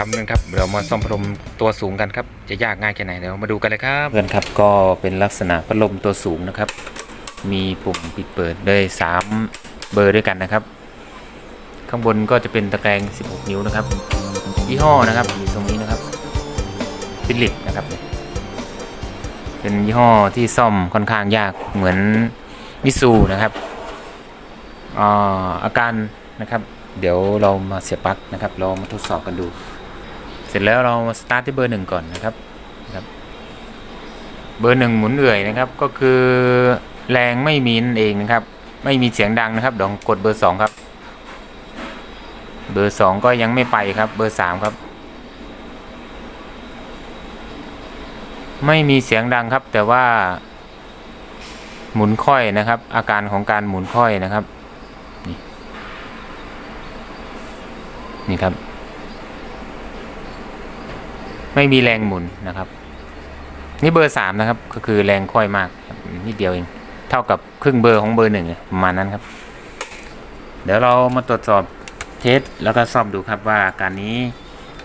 ครับเพื่อนครับเรามาซ่อมพัดลมตัวสูงกันครับ จะยากง่ายแค่ไหนเดี๋ยวมาดูกันเลยครับเพื่อนครับก็เป็นลักษณะพัดลมตัวสูงนะครับ มีปุ่มปิดเปิดได้3เบอร์ด้วยกันนะครับ ข้างบนก็จะเป็นตะแกรง 16 นิ้วนะครับยี่ห้อนะครับอยู่ตรงนี้นะครับฟิลิปนะครับ เป็นยี่ห้อที่ซ่อมค่อนข้างยากเหมือนมิซูนะครับอ่าอาการนะครับ เดี๋ยวเรามาเสียบปลั๊กนะครับ เรามาทดสอบกันดู เสร็จแล้วเรามาสตาร์ทที่เบอร์หนึ่งก่อนนะครับนะครับ เบอร์หนึ่งหมุนเอื่อยนะครับ ก็คือแรงไม่มีนั่นเองนะครับ ไม่มีเสียงดังนะครับเดี๋ยวกดเบอร์สองครับ เบอร์สองก็ยังไม่ไปครับ เบอร์สามครับ ไม่มีเสียงดังครับ แต่ว่า หมุนค่อยนะครับ อาการของการหมุนค่อยนะครับ นี่นี่ครับ ไม่มีแรงหมุนนะครับ นี่เบอร์สามนะครับ ก็คือแรงค่อยมากนิดเดียวเองเท่ากับครึ่งเบอร์ของเบอร์หนึ่งประมาณนั้นครับ เดี๋ยวเรามาตรวจสอบเทสแล้วก็ซ่อมดูครับว่าการนี้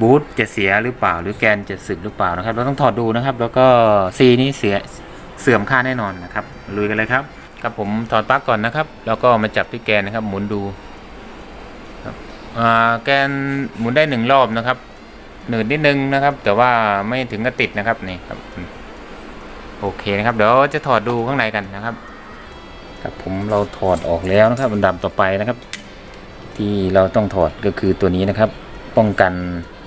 บูทจะเสียหรือเปล่า หรือแกนจะสึกหรือเปล่านะครับ เราต้องถอดดูนะครับ แล้วก็ซีนี้เสียเสื่อมค่าแน่นอนนะครับลุยกันเลยครับ ครับผมถอดปลั๊กก่อนนะครับ แล้วก็มาจับที่แกนนะครับ หมุนดูครับอ่าแกนหมุนได้หนึ่งรอบนะครับ หนืดนิดนึงนะครับ แต่ว่าไม่ถึงกับติดนะครับนี่ครับ โอเคนะครับ เดี๋ยวจะถอดดูข้างในกันนะครับครับผมเราถอดออกแล้วนะครับอันดับต่อไปนะครับ ที่เราต้องถอดก็คือตัวนี้นะครับ ป้องกัน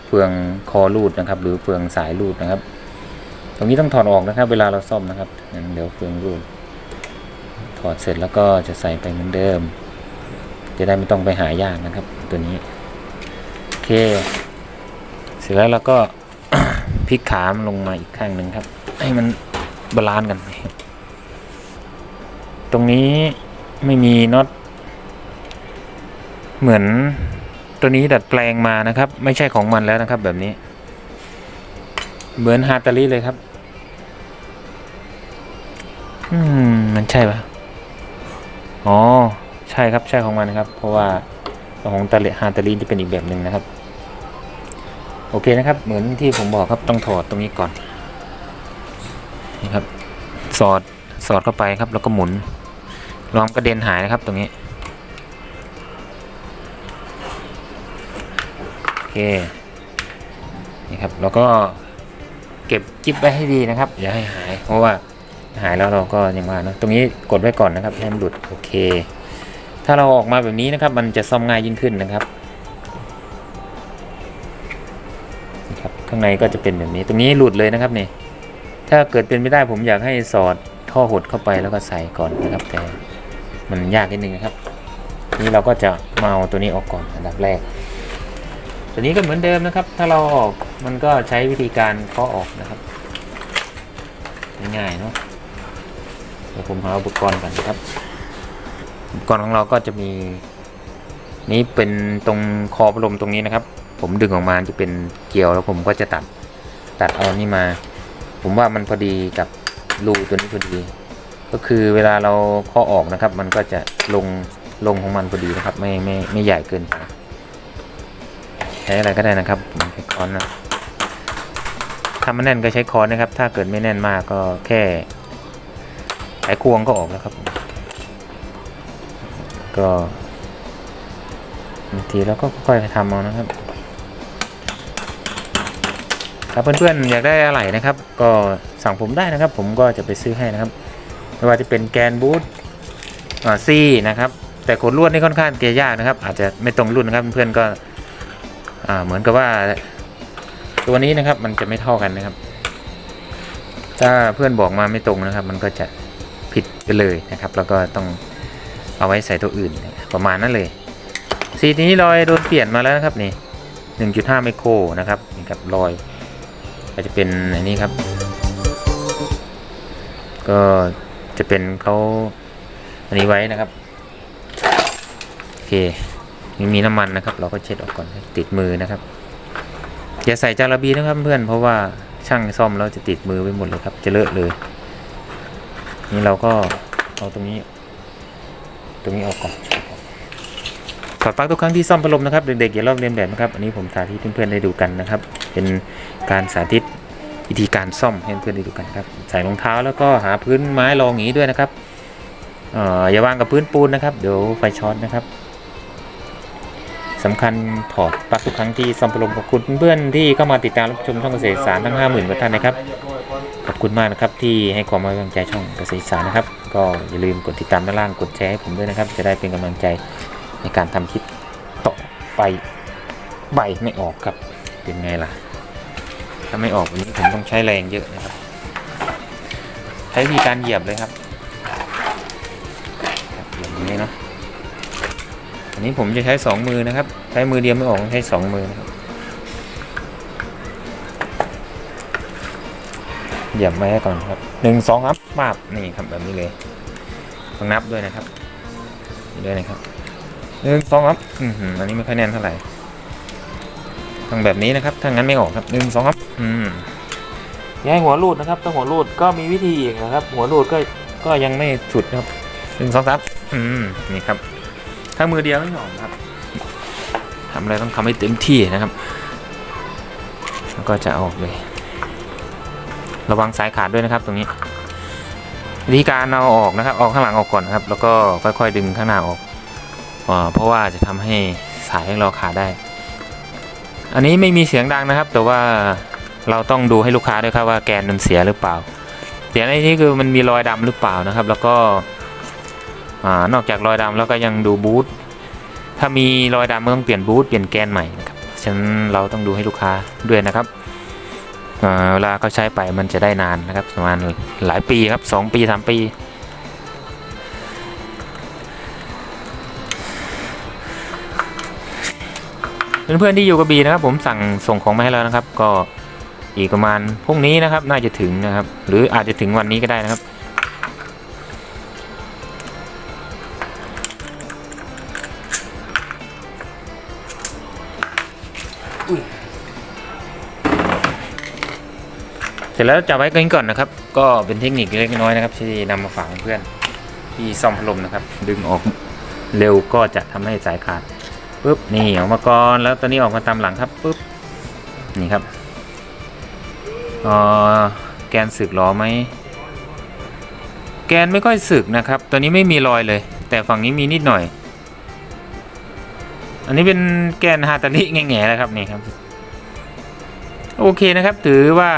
เฟืองคอรูดนะครับ หรือเฟืองสายรูดนะครับ ตรงนี้ต้องถอดออกนะครับ เวลาเราซ่อมนะครับเดี๋ยวเฟืองรูดถอดเสร็จแล้วก็จะใส่ไปเหมือนเดิม จะได้ไม่ต้องไปหายากนะครับ ตัวนี้โอเค ร็จแล้วเราก็พลิกขามันลงมาอีกข้างหนึ่งครับ ให้มันบาลานซ์กัน ตรงนี้ไม่มีน็อตเหมือนตัวนี้ดัดแปลงมานะครับ ไม่ใช่ของมันแล้วนะครับ แบบนี้ เหมือนฮาตาลีเลยครับ อืมมันใช่ปะอ๋อ ใช่ครับใช่ของมันครับ เพราะว่าของตาเลฮาตาลีจะเป็นอีกแบบหนึ่งนะครับ โอเคนะครับ เหมือนที่ผมบอกครับต้องถอดตรงนี้ก่อนนี่ครับ สอดสอดเข้าไปครับ แล้วก็หมุนลองกระเด็นหายนะครับตรงนี้โอเคนี่ครับแล้วก็เก็บจิ๊บไว้ให้ดีนะครับ อย่าให้หาย เพราะว่าหายแล้วเราก็ยังว่านะตรงนี้กดไว้ก่อนนะครับให้มันหลุดโอเค ถ้าเราออกมาแบบนี้นะครับ มันจะซ่อมง่ายยิ่งขึ้นนะครับ ข้างในก็จะเป็นแบบนี้ ตรงนี้หลุดเลยนะครับนี่ ถ้าเกิดเป็นไม่ได้ผมอยากให้สอดท่อหดเข้าไปแล้วก็ใส่ก่อนนะครับ แต่มันยากนิดนึงนะครับ นี่เราก็จะมาเอาตัวนี้ออกก่อนอันดับแรก ตัวนี้ก็เหมือนเดิมนะครับ ถ้าเราออกมันก็ใช้วิธีการเคาะออกนะครับง่ายๆเนาะเดี๋ยวผมหาอุปกรณ์ก่อนนะครับ อุปกรณ์ของเราก็จะมี นี้เป็นตรงคอพัดลมตรงนี้นะครับ ผมดึงออกมาจะเป็นเกลียวแล้วผมก็จะตัดตัดเอานี่มา ผมว่ามันพอดีกับรูตัวนี้พอดี ก็คือเวลาเราเคาะออกนะครับ มันก็จะลงลงของมันพอดีนะครับ ไม่ไม่ไม่ใหญ่เกินไปใช้อะไรก็ได้นะครับผมใช้ค้อนนะถ้ามันแน่นก็ใช้ค้อนนะครับ ถ้าเกิดไม่แน่นมากก็แค่ไขควงก็ออกแล้วครับผมก็บางทีเราก็ค่อยๆทำเอานะครับ ครับเพื่อนๆอยากได้อะไรนะครับ ก็สั่งผมได้นะครับ ผมก็จะไปซื้อให้นะครับไม่ว่าจะเป็นแกนบูทซี่นะครับแต่ขนลวดนี่ค่อนข้างเกลี่ยยากนะครับ อาจจะไม่ตรงรุ่นนะครับเพื่อนๆก็เหมือนกับว่าตัวนี้นะครับมันจะไม่เท่ากันนะครับ ถ้าเพื่อนบอกมาไม่ตรงนะครับ มันก็จะผิดไปเลยนะครับ แล้วก็ต้องเอาไว้ใส่ตัวอื่นประมาณนั้นเลยสีนี้รอยโดนเปลี่ยนมาแล้วนะครับนี่1.5ไมโครนะครับนี่ครับรอย ก็จะเป็นอันนี้ครับ ก็จะเป็นเขาอันนี้ไว้นะครับ โอเคยังมีน้ำมันนะครับ เราก็เช็ดออกก่อนติดมือนะครับ อย่าใส่จาระบีนะครับเพื่อนเพราะว่าช่างซ่อมแล้วจะติดมือไปหมดเลยครับ จะเลอะเลย นี่เราก็เอาตรงนี้ ตรงนี้ออกก่อน อดปลั๊กทุกครั้งที่ซ่อมพัดลมนะครับ เด็กๆอย่าลอกเลียนแบบนะครับ อันนี้ผมสาธิตเพื่อนๆได้ดูกันนะครับ เป็นการสาธิตวิธีการซ่อมให้เพื่อนๆได้ดูกันครับ ใส่รองเท้าแล้วก็หาพื้นไม้รองอย่างนี้ด้วยนะครับเอ่ออย่าวางกับพื้นปูนนะครับ เดี๋ยวไฟช็อตนะครับสำคัญถอดปลั๊กทุกครั้งที่ซ่อมพัดลมขอบคุณเพื่อนๆที่เข้ามาติดตามรับชมช่องเกษตรอีสารทั้ง 50,000กว่าท่านนะครับขอบคุณมากนะครับที่ให้ความไว้วางใจช่องเกษตรอีสารนะครับ ก็อย่าลืมกดติดตามด้านล่างกดแชร์ให้ผมด้วยนะครับ จะได้เป็นกำลังใจ ในการทำคลิปต่อไปใบไม่ออกครับเป็นไงล่ะ ถ้าไม่ออกวันนี้ผมต้องใช้แรงเยอะนะครับ ใช้วิธีการเหยียบเลยครับครับอย่างนี้เนาะอันนี้ผมจะใช้สองมือนะครับ ใช้มือเดียวไม่ออกใช้สองมือนะครับเหยียบไว้ให้ก่อนครับหนึ่งสองครับมาบนี่ครับแบบนี้เลยต้องนับด้วยนะครับด้วยนะครับ หนึ่งสองครับอือหืออันนี้ไม่ค่อยแน่นเท่าไหร่ต้องแบบนี้นะครับถ้างั้นไม่ออกครับหนึ่งสองครับอืมอย่าให้หัวรูดนะครับถ้าหัวรูดก็มีวิธีอีกนะครับ หัวรูดก็ก็ยังไม่สุดนะครับหนึ่งสองสามอืมนี่ครับ ถ้ามือเดียวไม่ออกครับทำอะไรต้องทำให้เต็มที่นะครับแล้วก็จะออกเลย ระวังสายขาดด้วยนะครับ ตรงนี้วิธีการเอาออกนะครับเอาข้างหลังออกก่อนนะครับ แล้วก็ค่อยๆดึงข้างหน้าออกอ่า เพราะว่าจะทำให้สายของเราขาดได้ อันนี้ไม่มีเสียงดังนะครับ แต่ว่าเราต้องดูให้ลูกค้าด้วยครับว่าแกนมันเสียหรือเปล่า เสียในที่คือมันมีรอยดำหรือเปล่านะครับ แล้วก็นอกจากรอยดำแล้วก็ยังดูบูทถ้ามีรอยดำก็ต้องเปลี่ยนบูทเปลี่ยนแกนใหม่นะครับฉะนั้นเราต้องดูให้ลูกค้าด้วยนะครับเอ่อเวลาเขาใช้ไปมันจะได้นานนะครับประมาณหลายปีครับสองปีสามปี เพื่อนๆที่อยู่กระบี่นะครับ ผมสั่งส่งของมาให้แล้วนะครับ ก็อีกประมาณพรุ่งนี้นะครับ น่าจะถึงนะครับ หรืออาจจะถึงวันนี้ก็ได้นะครับ เสร็จแล้วจับไว้กันก่อนนะครับ ก็เป็นเทคนิคเล็กน้อยนะครับ ที่นำมาฝากเพื่อนที่ซ่อมพัดลมนะครับ ดึงออกเร็วก็จะทำให้สายขาด ปุ๊บนี่ออกมาก่อนแล้วตอนนี้ออกมาตามหลังครับปุ๊บนี่ครับเออแกนสึกหรอไหมแกนไม่ค่อยสึกนะครับตัวนี้ไม่มีรอยเลย แต่ฝั่งนี้มีนิดหน่อย อันนี้เป็นแกนฮาตาลิแง่ๆแล้วครับนี่ครับ โอเคนะครับถือว่า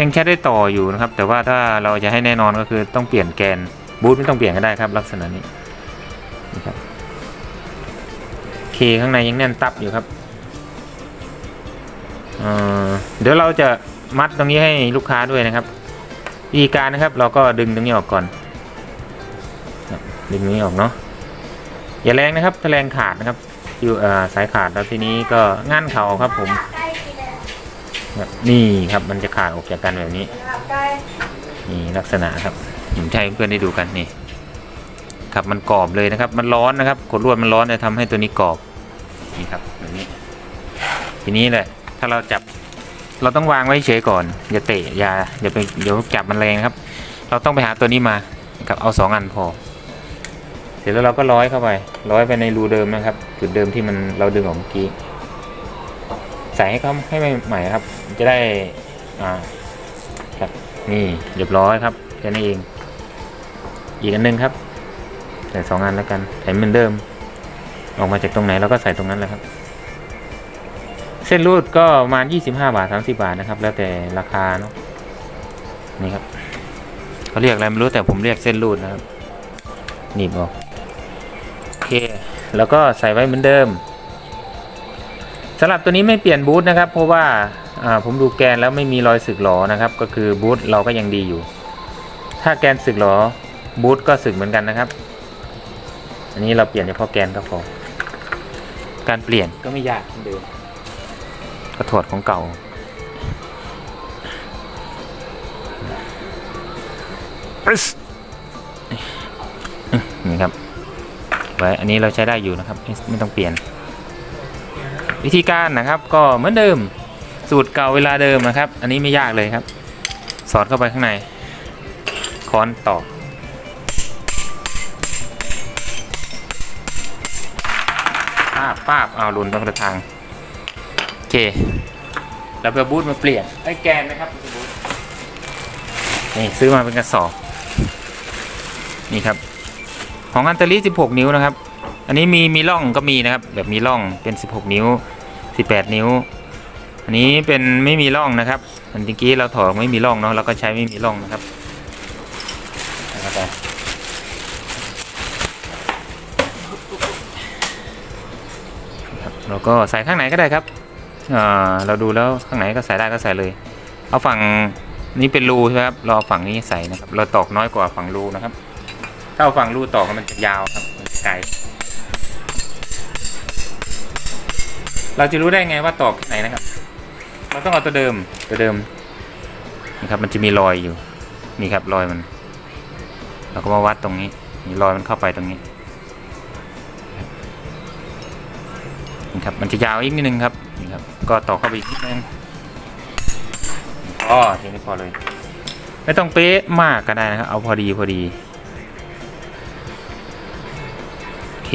ยังแค่ได้ต่ออยู่นะครับ แต่ว่าถ้าเราจะให้แน่นอนก็คือต้องเปลี่ยนแกนบูทไม่ต้องเปลี่ยนก็ได้ครับ ลักษณะนี้นี่ครับ เคข้างในยังแน่นตับอยู่ครับเเดี๋ยวเราจะมัดตรงนี้ให้ลูกค้าด้วยนะครับวิธีการนะครับ เราก็ดึงตรงนี้ออกก่อนดึงนี้ออกเนาะอย่าแรงนะครับถ้าแรงขาดนะครับอยู่สายขาดแล้วทีนี้ก็ง่นเข่าครับผมแบบนี่ครับมันจะขาดออกจากกันแบบนี้นี่ลักษณะครับผมใช้เพื่อนได้ดูกันนี่ครับมันกรอบเลยนะครับ มันร้อนนะครับกดลวดมันร้อนจะทำให้ตัวนี้กรอบ นี่ครับแบบนี้ ทีนี้แหละ ถ้าเราจับเราต้องวางไว้เฉยก่อน อย่าเตะอย่าอย่าไปเดี๋ยวจับมันแรงครับ เราต้องไปหาตัวนี้มาครับเอาสองอันพอ เสร็จแล้วเราก็ร้อยเข้าไป ร้อยไปในรูเดิมนะครับ จุดเดิมที่มันเราดึงออกเมื่อกี้ใส่ให้เขาให้ใหม่ครับ จะได้อ่าครับนี่เรียบร้อยครับแค่นี้เอง อีกอันหนึงครับ ใส่สองอันแล้วกันใส่เหมือนเดิม ออกมาจากตรงไหนเราก็ใส่ตรงนั้นแหละครับ เส้นรูดก็ประมาณ 25 บาท 30 บาทนะครับ แล้วแต่ราคาเนาะนี่ครับเขาเรียกอะไรไม่รู้แต่ผมเรียกเส้นรูดนะครับหนีบออกโอเค แล้วก็ใส่ไว้เหมือนเดิมสำหรับตัวนี้ไม่เปลี่ยนบูทนะครับ เพราะว่าผมดูแกนแล้วไม่มีรอยสึกหรอนะครับ ก็คือบูทเราก็ยังดีอยู่ ถ้าแกนสึกหรอบูทก็สึกเหมือนกันนะครับ อันนี้เราเปลี่ยนเฉพาะแกนก็พอ การเปลี่ยนก็ไม่ยากเหมือนเดิมก็ถอดของเก่าปึ๊สนี่ครับ ไว้ อันนี้เราใช้ได้อยู่นะครับไม่ไม่ต้องเปลี่ยน วิธีการนะครับ ก็เหมือนเดิม สูตรเก่าเวลาเดิมนะครับ อันนี้ไม่ยากเลยครับ สอดเข้าไปข้างใน ค้อนตอกาบป้าบเอาหลุนไปคนละทาง โอเคเราไปเอาบูทมาเปลี่ยนไอ้แกนนะครับบูทนี่ซื้อมาเป็นกระสอบ นี่ครับ ของอันเตอรี่16 นิ้วนะครับ อันนี้มีมีร่องก็มีนะครับ แบบมีร่องเป็น 16 นิ้ว 18 นิ้ว อันนี้เป็นไม่มีร่องนะครับ อันเมื่อกี้เราถอดไม่มีร่องเนาะเราก็ใช้ไม่มีร่องนะครับไป ราก็ใส่ข้างไหนก็ได้ครับเราดูแล้วข้างไหนก็ใส่ได้ก็ใส่เลย เอาฝั่งนี้เป็นรูใช่ไหมครับเราเอฝั่งนี้ใส่นะครับ เราตอกน้อยกว่าฝั่งรูนะครับ ถ้าเอาฝั่งรูตอกมันจะยาวครับมันไกลเราจะรู้ได้ไงว่าตอกที่ไหนนะครับ เราต้องเอาตัวเดิมตัวเดิมนะครับมันจะมีรอยอยู่นี่ครับรอยมัน เราก็มาวัดตรงนี้มีรอยมันเข้าไปตรงนี้ ครับมันจะยาวอีกนิดนึงครับนี่ครับ ก็ต่อเข้าไปอีกนิดนึงอ๋อทีนี้พอเลย ไม่ต้องเป๊ะมากก็ได้นะครับ เอาพอดีพอดีโอเค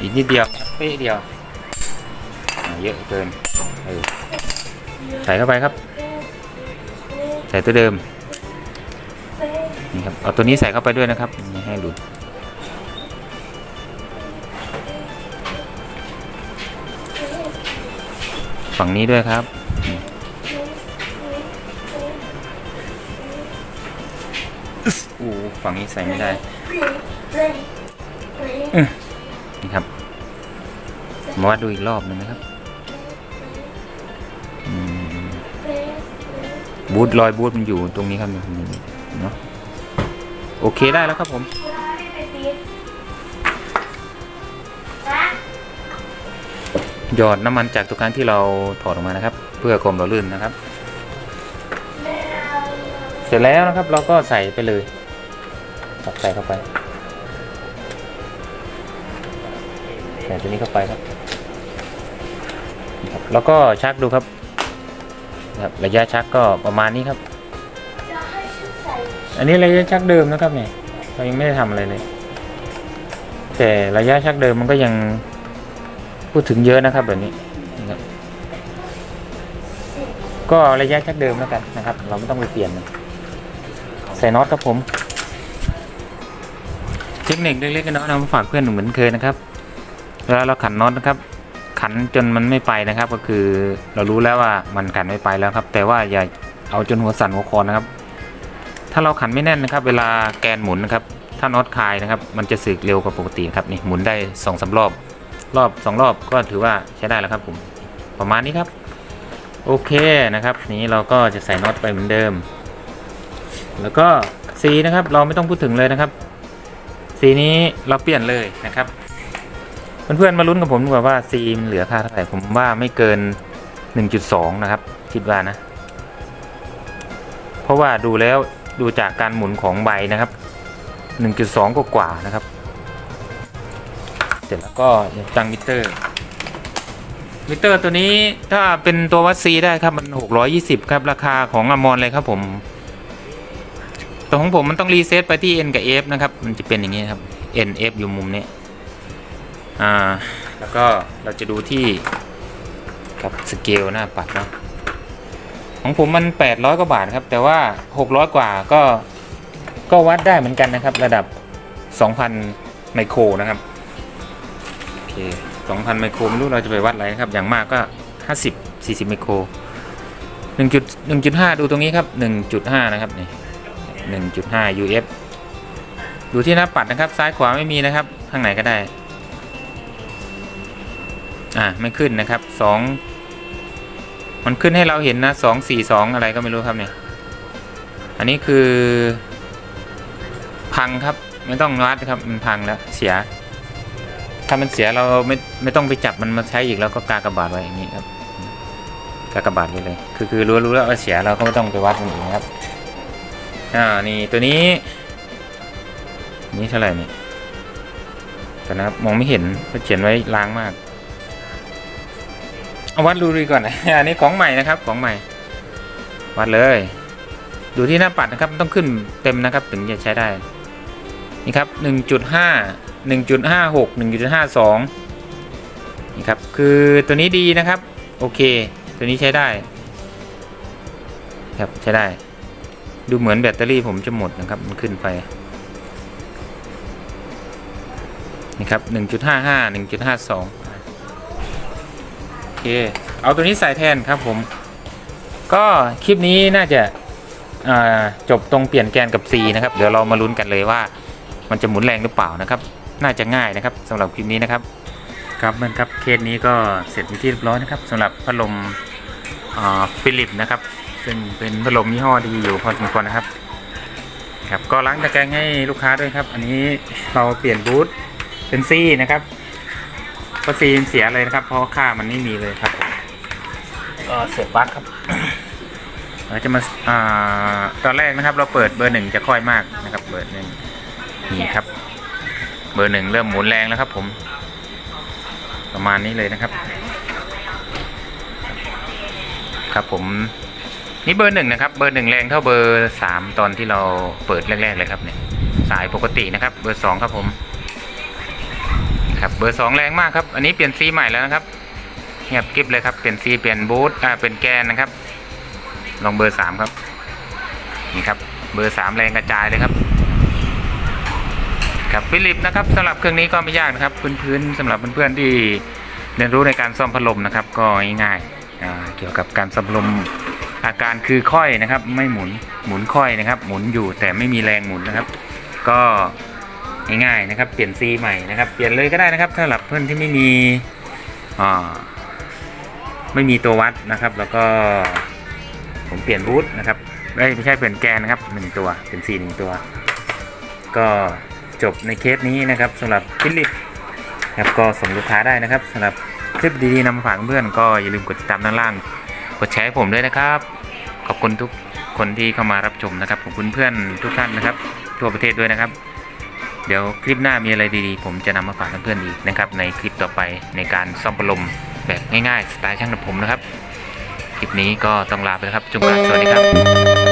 อีกนิดเดียวเป๊ะเดียวเยอะเกินเออใส่เข้าไปครับ ใส่ตัวเดิมนี่ครับเอาตัวนี้ใส่เข้าไปด้วยนะครับให้หลุด ฝั่งนี้ด้วยครับ อู้ฝั่งนี้ใส่ไม่ได้นี่ครับ มาวัดดูอีกรอบหนึงนะครับบูทรอยบูทมันอยู่ตรงนี้ครับเนาะโอเคได้แล้วครับผม หยอดน้ำมันจากตัวการที่เราถอดออกมานะครับ เพื่อความเราลื่นนะครับ เสร็จแล้วนะครับเราก็ใส่ไปเลยใส่เข้าไปใส่ตัวนี้เข้าไปครับครับแล้วก็ชักดูครับครับระยะชักก็ประมาณนี้ครับ อันนี้ระยะชักเดิมนะครับเนี่ยเรายังไม่ได้ทำอะไรเลย แต่ระยะชักเดิมมันก็ยัง พูดถึงเยอะนะครับแบบนี้นะครับก็ระยะชักเดิมแล้วกันนะครับ เราไม่ต้องไปเปลี่ยนมันใส่น็อตครับผม เทคนิคเล็กๆน้อยๆนำมาฝากเพื่อนเหมือนเคยนะครับเวลาเราขันน็อตนะครับ ขันจนมันไม่ไปนะครับ ก็คือเรารู้แล้วว่ามันขันไม่ไปแล้วครับ แต่ว่าอย่าเอาจนหัวสั่นหัวคอนนะครับ ถ้าเราขันไม่แน่นนะครับ เวลาแกนหมุนนะครับ ถ้าน็อตคลายนะครับ มันจะสึกเร็วกว่าปกติครับนี่หมุนได้สองสารอบ รอบสองรอบก็ถือว่าใช้ได้แล้วครับผมประมาณนี้ครับ โอเคนะครับนี้เราก็จะใส่น็อตไปเหมือนเดิม แล้วก็สีนะครับเราไม่ต้องพูดถึงเลยนะครับ สีนี้เราเปลี่ยนเลยนะครับเพื่อนๆมาลุ้นกับผมดีกว่าว่าซีมเหลือค่าเท่าไหร่ผมว่าไม่เกิน 1.2 นะครับ คิดว่านะ เพราะว่าดูแล้วดูจากการหมุนของใบนะครับ 1.2 กว่านะครับ สร็จแล้วก็ตั้งมิเตอร์ มิเตอร์ตัวนี้ถ้าเป็นตัววัดซีได้ครับมัน 620 ครับราคาของอมรเลยครับผมตัวของผมมันต้องรีเซ็ตไปที่ N กับ F นะครับ มันจะเป็นอย่างนี้ครับ N F อยู่มุมนี้ อ่า แล้วก็เราจะดูที่กับสเกลหน้าปัดเนาะของผมมัน 800 กว่าบาทครับ แต่ว่า 600 กว่าก็ก็วัดได้เหมือนกันนะครับ ระดับ 2,000 ไมโครนะครับ เค2,000ไมโครไม่รู้เราจะไปวัดอะไรครับ อย่างมากก็ 50 40ไมโคร1 1.5 ดูตรงนี้ครับ 1.5 นะครับนี่1.5 UF ดูที่หน้าปัดนะครับ ซ้ายขวาไม่มีนะครับ ข้างไหนก็ได้ อ่าไม่ขึ้นนะครับสองมันขึ้นให้เราเห็นนะสองสี่สองอะไรก็ไม่รู้ครับเนี่ย อันนี้คือ พังครับ ไม่ต้องวัดครับ มันพังแล้วเสีย ถ้ามันเสียเราไม่ไม่ต้องไปจับมันมาใช้อีกแล้วก็กากระบาดไว้อย่างนี้ครับกากระบาดไว้เลย คือคือรู้รู้แล้วว่าเสียเราก็ไม่ต้องไปวัดมันอีกนะครับอ่านี่ตัวนี้ นี่เท่าไหร่นี่แต่นะครับมองไม่เห็นเพราเขียนไว้ล้างมากเอาวัดดูดีก่อนนะอันนี้ของใหม่นะครับของใหม่ วัดเลย ดูที่หน้าปัดนะครับต้องขึ้นเต็มนะครับถึงจะใช้ได้ นี่ครับ1.5 1.56 1.52 นี่ครับ คือตัวนี้ดีนะครับ โอเค ตัวนี้ใช้ได้ ครับใช้ได้ ดูเหมือนแบตเตอรี่ผมจะหมดนะครับ มันขึ้นไป นี่ครับ 1.55 1.52 โอเค เอาตัวนี้ใส่แทนครับผม ก็คลิปนี้น่าจะาจบตรงเปลี่ยนแกนกับ C นะครับ เดี๋ยวเรามาลุ้นกันเลยว่ามันจะหมุนแรงหรือเปล่านะครับ น่าจะง่ายนะครับสำหรับคลิปนี้นะครับครับเหมือนครับเคสนี้ก็เสร็จเป็นที่เรียบร้อยนะครับสำหรับพัดลมฟิลิปนะครับซึ่งเป็นพัดลมยี่ห้อดีอยู่พอสมควรนะครับครับก็ล้างตะแกรงให้ลูกค้าด้วยครับ อันนี้เราเปลี่ยนบูทเป็นซีนะครับก็ซีเสียเลยนะครับ เพราะค่ามันไม่มีเลยครับก็เสียบปลั๊กครับเราจะมาอ่าตอนแรกนะครับ เราเปิดเบอร์หนึ่งจะค่อยมากนะครับ เบอร์หนึ่งนี่ครับ เบอร์หนึ่งเริ่มหมุนแรงแล้วครับผม ประมาณนี้เลยนะครับ ครับผมนี่เบอร์หนึ่งนะครับ เบอร์หนึ่งแรงเท่าเบอร์สามตอนที่เราเปิดแรก ๆ เลยครับเนี่ยสายปกตินะครับ เบอร์สองครับผมครับเบอร์สองแรงมากครับ อันนี้เปลี่ยนซีใหม่แล้วนะครับเงียบกริบเลยครับเปลี่ยนซีเปลี่ยนบูทอ่าเป็นแกนนะครับ ลองเบอร์สามครับนี่ครับ เบอร์สามแรงกระจายเลยครับ ครับฟิลิปนะครับสำหรับเครื่องนี้ก็ไม่ยากนะครับพื้นๆสำหรับเพื่อนๆที่เรียนรู้ในการซ่อมพัดลมนะครับ ก็ง่ายๆเกี่ยวกับการซ่อมพัดลมอาการคือค่อยนะครับ ไม่หมุนหมุนค่อยนะครับ หมุนอยู่แต่ไม่มีแรงหมุนนะครับ ก็ง่ายๆนะครับ เปลี่ยนซีใหม่นะครับ เปลี่ยนเลยก็ได้นะครับสำหรับเพื่อนที่ไม่มีไม่มีตัววัดนะครับ แล้วก็ผมเปลี่ยนบูทนะครับไม่ไม่ใช่เปลี่ยนแกนนะครับหนึ่งตัวเป็นซีหนึ่งตัว ก็ จบในเคสนี้นะครับสำหรับฟิลิปครับก็ส่งลูกค้าได้นะครับสำหรับคลิปดีๆนำมาฝากเพื่อนก็อย่าลืมกดติดตามด้านล่าง กดแชร์ให้ผมด้วยนะครับ ขอบคุณทุกคนที่เข้ามารับชมนะครับขอบคุณเพื่อนทุกท่านนะครับ ทั่วประเทศด้วยนะครับ เดี๋ยวคลิปหน้ามีอะไรดีๆ ผมจะนำมาฝากเพื่อนๆอีกนะครับในคลิปต่อไปในการซ่อมพัดลมแบบง่ายๆสไตล์ช่างผมนะครับคลิปนี้ก็ต้องลาไปแล้วครับจุงกาสวัสดีครับ